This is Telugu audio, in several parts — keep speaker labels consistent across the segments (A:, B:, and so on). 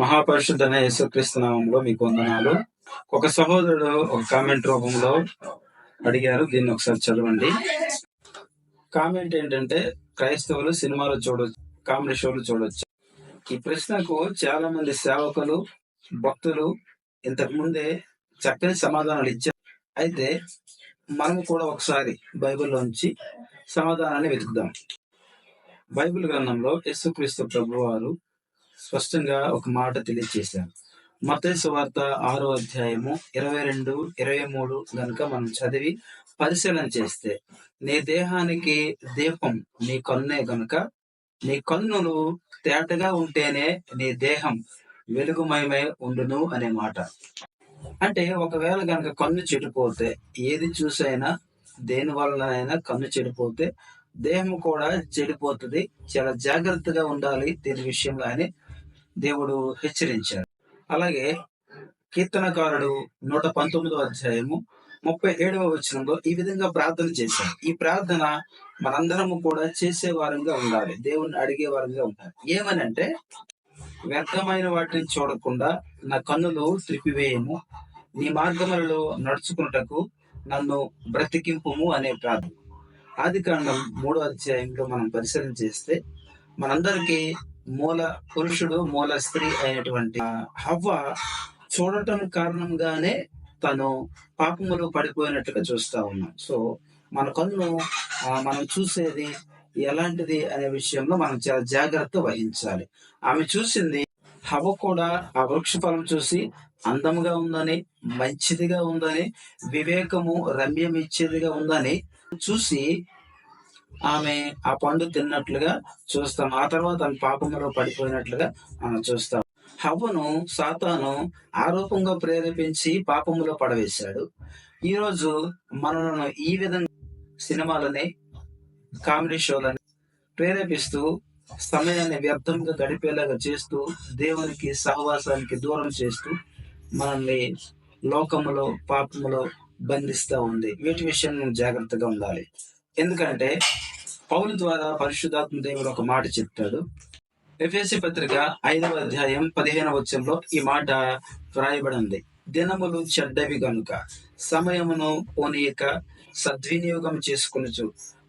A: మహాపరిశుద్ధన యేసుక్రీస్తు నామంలో మీకు వందనాలు. ఒక సహోదరుడు ఒక కామెంట్ రూపంలో అడిగారు దీన్ని ఒకసారి చదవండి. కామెంట్ ఏంటంటే క్రైస్తవులు సినిమాలు చూడొచ్చు కామెడీ షోలు చూడొచ్చు. ఈ ప్రశ్నకు చాలా మంది సేవకులు భక్తులు ఇంతకు ముందే చక్కని సమాధానాలు ఇచ్చారు. అయితే మనం కూడా ఒకసారి బైబిల్లోంచి సమాధానాన్ని వెతుకుదాం. బైబిల్ గ్రంథంలో యేసుక్రీస్తు ప్రభువారు స్పష్టంగా ఒక మాట తెలియజేశారు మతేసు వార్త ఆరో అధ్యాయము ఇరవై రెండు ఇరవై మూడు గనుక మనం చదివి పరిశీలన చేస్తే నీ దేహానికి దీపం నీ కన్నే గనుక నీ కన్నులు తేటగా ఉంటేనే నీ దేహం వెలుగుమయమై ఉండును అనే మాట. అంటే ఒకవేళ గనక కన్ను చెడిపోతే ఏది చూసైనా దేని వలనైనా కన్ను చెడిపోతే దేహం కూడా చెడిపోతుంది. చాలా జాగ్రత్తగా ఉండాలి దీని విషయంలో అని దేవుడు హెచ్చరించాడు. అలాగే కీర్తనకారుడు నూట పంతొమ్మిదో అధ్యాయము ముప్పై ఏడవ వచనంలో ఈ విధంగా ప్రార్థన చేశారు ఈ ప్రార్థన మనందరము కూడా చేసే వారంగా ఉండాలి. దేవుణ్ణి అడిగే వారంగా ఉండాలి. ఏమనంటే వ్యర్థమైన వాటిని చూడకుండా నా కన్నులు త్రిపివేయము నీ మార్గములలో నడుచుకున్నటకు నన్ను బ్రతికింపుము అనే ప్రార్థన. ఆది కాండం మూడో అధ్యాయంలో మనం పరిశీలన చేస్తే మనందరికీ మూల పురుషుడు మూల స్త్రీ అయినటువంటి హవ్వ చూడటం కారణంగానే తను పాపములో పడిపోయినట్టుగా చూస్తా ఉన్నాం. సో మన కన్ను మనం చూసేది ఎలాంటిది అనే విషయంలో మనం చాలా జాగ్రత్త వహించాలి. ఆమె చూసింది హవ కూడా ఆ వృక్ష ఫలం చూసి అందముగా ఉందని మంచిదిగా ఉందని వివేకము రమ్యం ఇచ్చేదిగా ఉందని చూసి ఆమె ఆ పండు తిన్నట్లుగా చూస్తాం. ఆ తర్వాత ఆమె పాపంలో పడిపోయినట్లుగా మనం చూస్తాం. హవ్వను సాతాను ఆరోపంగా ప్రేరేపించి పాపములో పడవేశాడు. ఈ రోజు మనలను ఈ విధంగా సినిమాలని కామెడీ షోలని ప్రేరేపిస్తూ సమయాన్ని వ్యర్థంగా గడిపేలాగా చేస్తూ దేవునికి సహవాసానికి దూరం చేస్తూ మనల్ని లోకములో పాపములో బంధిస్తూ ఉంది. వీటి విషయం జాగ్రత్తగా ఉండాలి. ఎందుకంటే పౌలు ద్వారా పరిశుద్ధాత్మ దేవుడు ఒక మాట చెప్తాడు ఎఫ్ఎస్సి పత్రిక ఐదవ అధ్యాయం పదిహేనవ వచ్చంలో ఈ మాట వ్రాయబడింది. దినములు చెడ్డవి గనుక సమయమును పోనీయక సద్వినియోగం చేసుకొనుచు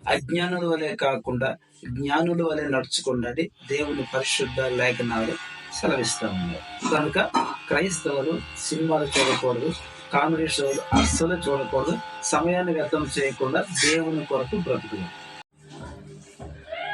A: అజ్ఞానుల వలె కాకుండా జ్ఞానుల వలె నడుచుకున్నది దేవుని పరిశుద్ధ లేఖనాలు సెలవిస్తా ఉన్నారు. కనుక క్రైస్తవులు సినిమాలు చూడకూడదు. కామెడీ షోలు అస్సలు చూడకూడదు. సమయాన్ని వ్యర్థం చేయకుండా దేవుని కొరకు బ్రతుకులు